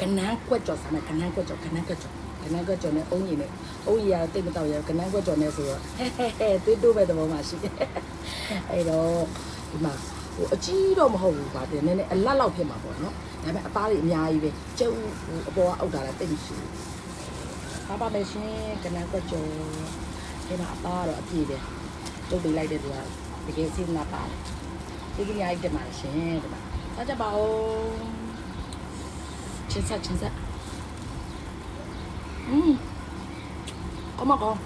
ကနန်းကွက်ကြော်စားမယ်ကနန်းကွက်ကြော်ကနန်းကွက်ကြော်ကနန်းကွက်ကြော်နဲ့အုံးရည်နဲ့အုံးရည်ကတိတ်မတော့ရကနန်းကွက်ကြော်နဲ့ဆိုတော့ဟဲဟဲဟဲသွေးတိုးပဲသဘောမှရှိတယ်အဲ့တော့ဒီမှာဟိုအကြီးတော့မဟုတ်ဘူးပါတဲ့နည်းနည်းအလတ်လောက်ဖြစ်မှာပေါ့နော်ဒါပေမဲ့အသားတွေအများကြီးပဲကျုပ်ဟိုအပေါ်ကအုပ်တာလည်းတိတ်မရှိဘူးပါပါမယ်ရှင်ကနန်းကွက်ကြော်ဒီမှာအသားကတော့အပြည့်ပဲကျုပ်ပေးလိုက်တဲ့သူကတကယ်စိတ်နာပါတယ်ဒီကနေ့အိုက်တက်ပါရှင်ဒီမှာစားကြပါဦး ချင်းဆက်ချင်းဆက်อืมကောင်းမကောင်း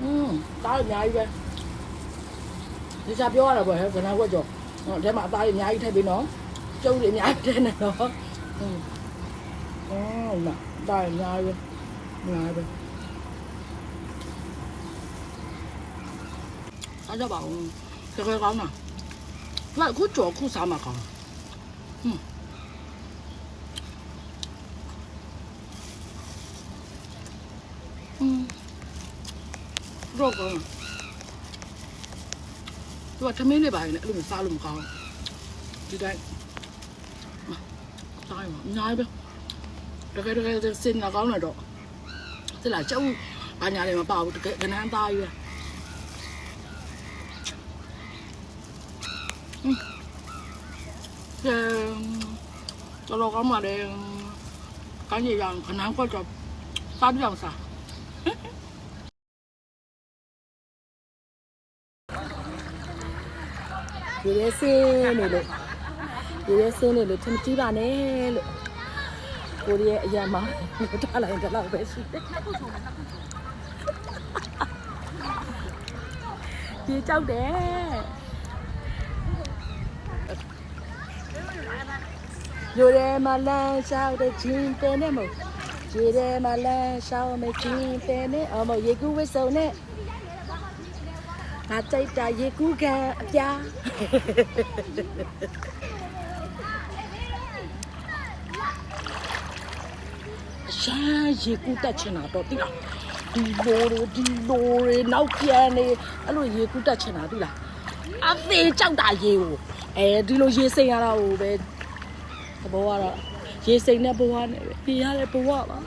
อืมတားရအများကြီးပဲဒီစားပြောရတာပေါ့ဟဲ့ခဏခွက်ကြောဟိုထဲမှာအသားရအများကြီးထည့်ပြီးနော်ကျုပ်ရအများကြီးထည့်နေတော့อืมအော်လာတားရအများကြီးပဲအများကြီးပဲစားကြပါဦးတကယ်ကောင်းတာဒီကခုကြောခုစားမှာကောင်း อื တော့ကောင်းသူကသမင်းတွေပါရင်လည်းအဲ့လိုမစားလို့မကောင်းဒီတိုင်းတိုင်းပါအများကြီးပဲတကယ်တကယ်စင်နာကောင်းလာတော့သလားကြောက်ဘာညာလည်းမပါဘူးတကယ်ကနန်းသားကြီးပဲအဲတော်တော်ကောင်းပါလေကန်းကြီးရောင်ခဏကွက်တော့စားပြောင်းစား ဒီရဲစင်းနေလို့ဒီရဲစင်းနေလို့ထင်ကြည့်ပါနဲ့လို့ကိုရီးရဲ့အရာမှာထားလိုက်တဲ့လောက်ပဲရှိတယ်ဒီကြောက်တယ်ယူရဲမလန်းရှောက်တဲ့ချင်းတဲနဲ့မို့ယူရဲမလန်းရှောက်မဲ့ချင်းတဲနဲ့အမရေကူးဝစ်စုံနဲ့ ငါကြိုက်တာရေကူးကန်အပြားအရှာရေကူးတက်ချင်တာတော့တိလားဒီလိုတွေဒီလိုတွေနောက်ပြန်နေအဲ့လိုရေကူးတက်ချင်တာတိလားအသေးကြောက်တာရေကိုအဲဒီလိုရေစိမ်ရတာကိုပဲသဘောကတော့ရေစိမ်တဲ့ဘဝနဲ့ပဲပြရတဲ့ဘဝပါ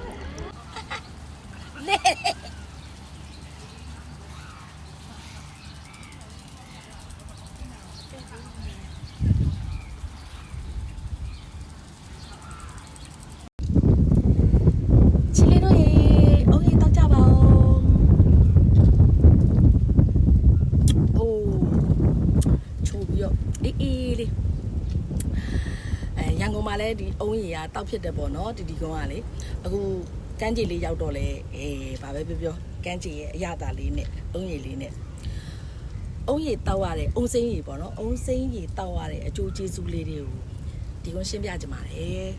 ချီလေးတို့ရေအုံးရေတောက်ကြပါဦးအိုးချိုးပြီးတော့အေးအေးလေး အဲရန်ကုန်မှာလည်းဒီအုံးရေကတောက်ဖြစ်တယ်ပေါ့နော်ဒီဒီကုန်းကလေအခုကန်းကြီးလေးရောက်တော့လေအေးဘာပဲပြောပြောကန်းကြီးရဲ့အရသာလေးနဲ့အုံးရေလေးနဲ့အုံးရေတောက်ရတယ်အုံးစိမ်းရေပေါ့နော်အုံးစိမ်းရေတောက်ရတဲ့အကျိုးကျေးဇူးလေးတွေကိုဒီကုန်းရှင်းပြကြပါမယ်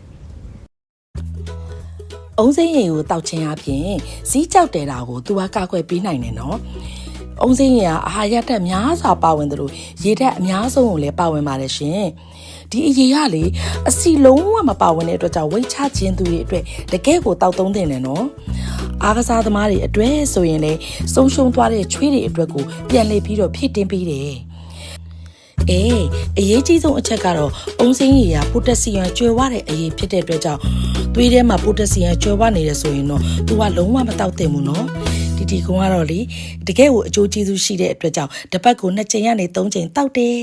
အုံးစိမ်းရင်ကိုတောက်ခြင်းအပြင်စီးကြောက်တယ်တာကိုသူကကာကွယ်ပေးနိုင်တယ်နော်။ အုံးစိမ်းရင်ကအာဟာရဓာတ်များစွာပါဝင်တယ်လို့ရေဓာတ်အများဆုံးကိုလည်းပါဝင်ပါတယ်ရှင်။ဒီအရေကလေအစီလုံးဝမပါဝင်တဲ့အတွက်ကြောင့်ဝိတ်ချခြင်းသူတွေအတွက်တကယ်ကိုတောက်သုံးတင်တယ်နော်။အားကစားသမားတွေအတွက်ဆိုရင်လေဆုံးရှုံးသွားတဲ့ချွေးတွေအတွက်ကိုပြန်လေပြီးတော့ဖြည့်တင်းပေးတယ်။အေးအရေးကြီးဆုံးအချက်ကတော့အုံစိမ်းရည်ကပိုတက်ဆီယမ်ကျွဲဝတဲ့အရေးဖြစ်တဲ့အတွက်ကြောင့်သွေးထဲမှာပိုတက်ဆီယမ်ကျွဲဝနေတယ်ဆိုရင်တော့သူကလုံးဝမတောက်သင့်ဘူးနော် ဒီဒီကုန်းကတော့လေတကယ်ကိုအကျိုးကျေးဇူးရှိတဲ့အတွက်ကြောင့်တစ်ပတ်ကိုနှစ်ချိန်ကနေသုံးချိန်တောက်တယ်